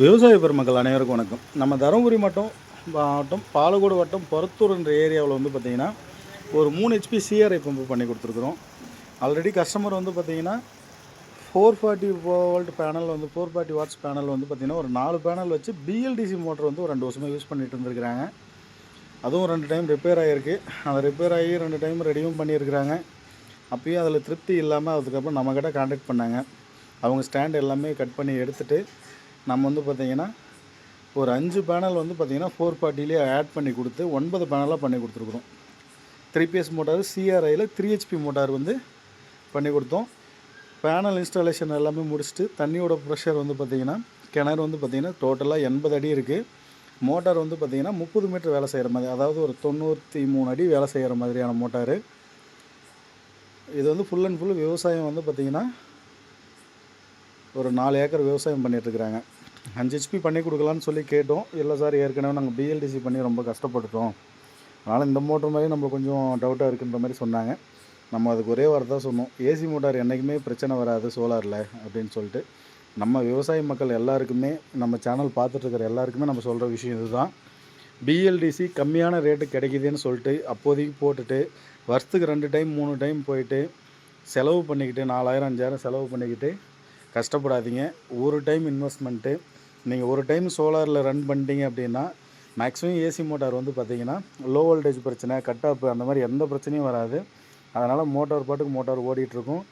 விவசாய பெருமக்கள் அனைவருக்கும் வணக்கம். நம்ம தருமபுரி மட்டும் மாவட்டம் பாலக்கோடு வட்டம் பருத்தூர் என்ற ஏரியாவில் வந்து பார்த்திங்கன்னா ஒரு மூணு ஹெச்பி சிஆர்ஐ பம்பு பண்ணி கொடுத்துருக்குறோம். ஆல்ரெடி கஸ்டமர் வந்து பார்த்திங்கன்னா ஃபோர் ஃபார்ட்டி வோல்ட் பேனல் வந்து ஃபோர் ஃபார்ட்டி வாட்ஸ் பேனல் வந்து பார்த்திங்கன்னா ஒரு நாலு பேனல் வச்சு பிஎல்டிசி மோட்டர் வந்து ஒரு ரெண்டு வருஷமாக யூஸ் பண்ணிட்டு இருந்திருக்கிறாங்க. அதுவும் ரெண்டு டைம் ரிப்பேர் ஆகிருக்கு அந்த ரிப்பேர் ஆகி ரெண்டு டைம் ரெடியும் பண்ணியிருக்கிறாங்க. அப்பயும் அதில் திருப்தி இல்லாமல் அதுக்கப்புறம் நம்மக்கிட்ட காண்டாக்ட் பண்ணாங்க. அவங்க ஸ்டாண்ட் எல்லாமே கட் பண்ணி எடுத்துகிட்டு நம்ம வந்து பார்த்திங்கன்னா ஒரு அஞ்சு பேனல் வந்து பார்த்திங்கன்னா ஃபோர் பார்ட்டிலே ஆட் பண்ணி கொடுத்து ஒன்பது பேனலாக பண்ணி கொடுத்துருக்குறோம். த்ரீ பிஎஸ் மோட்டார் சிஆர்ஐயில் த்ரீ ஹெச்பி மோட்டார் வந்து பண்ணி கொடுத்தோம். பேனல் இன்ஸ்டாலேஷன் எல்லாமே முடிச்சுட்டு தண்ணியோட ப்ரெஷர் வந்து பார்த்திங்கன்னா கிணறு வந்து பார்த்திங்கன்னா டோட்டலாக எண்பது அடி இருக்குது மோட்டார் வந்து பார்த்திங்கன்னா முப்பது மீட்டர் வேலை செய்கிற மாதிரி அதாவது ஒரு தொண்ணூற்றி மூணு அடி வேலை செய்கிற மாதிரியான மோட்டார். இது வந்து ஃபுல் அண்ட் ஃபுல் விவசாயம் வந்து பார்த்திங்கன்னா ஒரு நாலு ஏக்கர் விவசாயம் பண்ணிகிட்ருக்குறாங்க அஞ்சு ஹெச்பி பண்ணி கொடுக்கலான்னு சொல்லி கேட்டோம். இல்லை சார் ஏற்கனவே நாங்கள் பிஎல்டிசி பண்ணி ரொம்ப கஷ்டப்பட்டுட்டோம். அதனால் இந்த மோட்டர் மாதிரி நம்ம கொஞ்சம் டவுட்டாக இருக்குன்ற மாதிரி சொன்னாங்க. நம்ம அதுக்கு ஒரே வார்த்தை தான் சொன்னோம். ஏசி மோட்டார் என்றைக்குமே பிரச்சனை வராது சோலாரில் அப்படின்னு சொல்லிட்டு. நம்ம விவசாய மக்கள் எல்லாருக்குமே நம்ம சேனல் பார்த்துட்ருக்கிற எல்லாருக்குமே நம்ம சொல்கிற விஷயம் இதுதான். பிஎல்டிசி கம்மியான ரேட்டு கிடைக்குதுன்னு சொல்லிட்டு அப்போதைக்கு போட்டுட்டு வருஷத்துக்கு ரெண்டு டைம் மூணு டைம் போயிட்டு செலவு பண்ணிக்கிட்டு நாலாயிரம் அஞ்சாயிரம் செலவு பண்ணிக்கிட்டு கஷ்டப்படாதீங்க. ஒரு டைம் இன்வெஸ்ட்மெண்ட்டு நீங்கள் ஒரு டைம் சோலாரில் ரன் பண்ணிட்டீங்க அப்படின்னா மேக்ஸிமம் ஏசி மோட்டார் வந்து பார்த்தீங்கன்னா லோ வோல்டேஜ் பிரச்சனை கட் ஆஃப் அந்த மாதிரி எந்த பிரச்சனையும் வராது. அதனால் மோட்டார் பாட்டுக்கு மோட்டார் ஓடிட்டுருக்கும்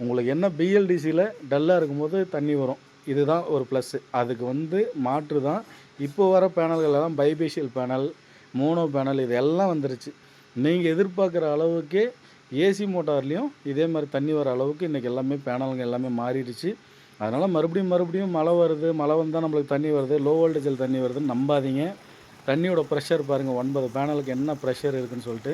உங்களுக்கு என்ன பிஎல்டிசியில் டல்லாக இருக்கும்போது தண்ணி வரும். இதுதான் ஒரு ப்ளஸ்ஸு அதுக்கு வந்து மாற்று தான். இப்போ வர பேனல்கள் எல்லாம் பைபேஷியல் பேனல் மோனோ பேனல் இது எல்லாம் வந்துருச்சு. நீங்கள் எதிர்பார்க்குற அளவுக்கே ஏசி மோட்டார்லேயும் இதே மாதிரி தண்ணி வர அளவுக்கு இன்றைக்கி எல்லாமே பேனலுங்க எல்லாமே மாறிடுச்சு. அதனால் மறுபடியும் மறுபடியும் மழை வருது மழை வந்தால் நம்மளுக்கு தண்ணி வருது லோ வோல்டேஜில் தண்ணி வருதுன்னு நம்பாதீங்க. தண்ணியோட ப்ரெஷர் பாருங்கள் ஒன்பது பேனலுக்கு என்ன ப்ரெஷர் இருக்குன்னு சொல்லிட்டு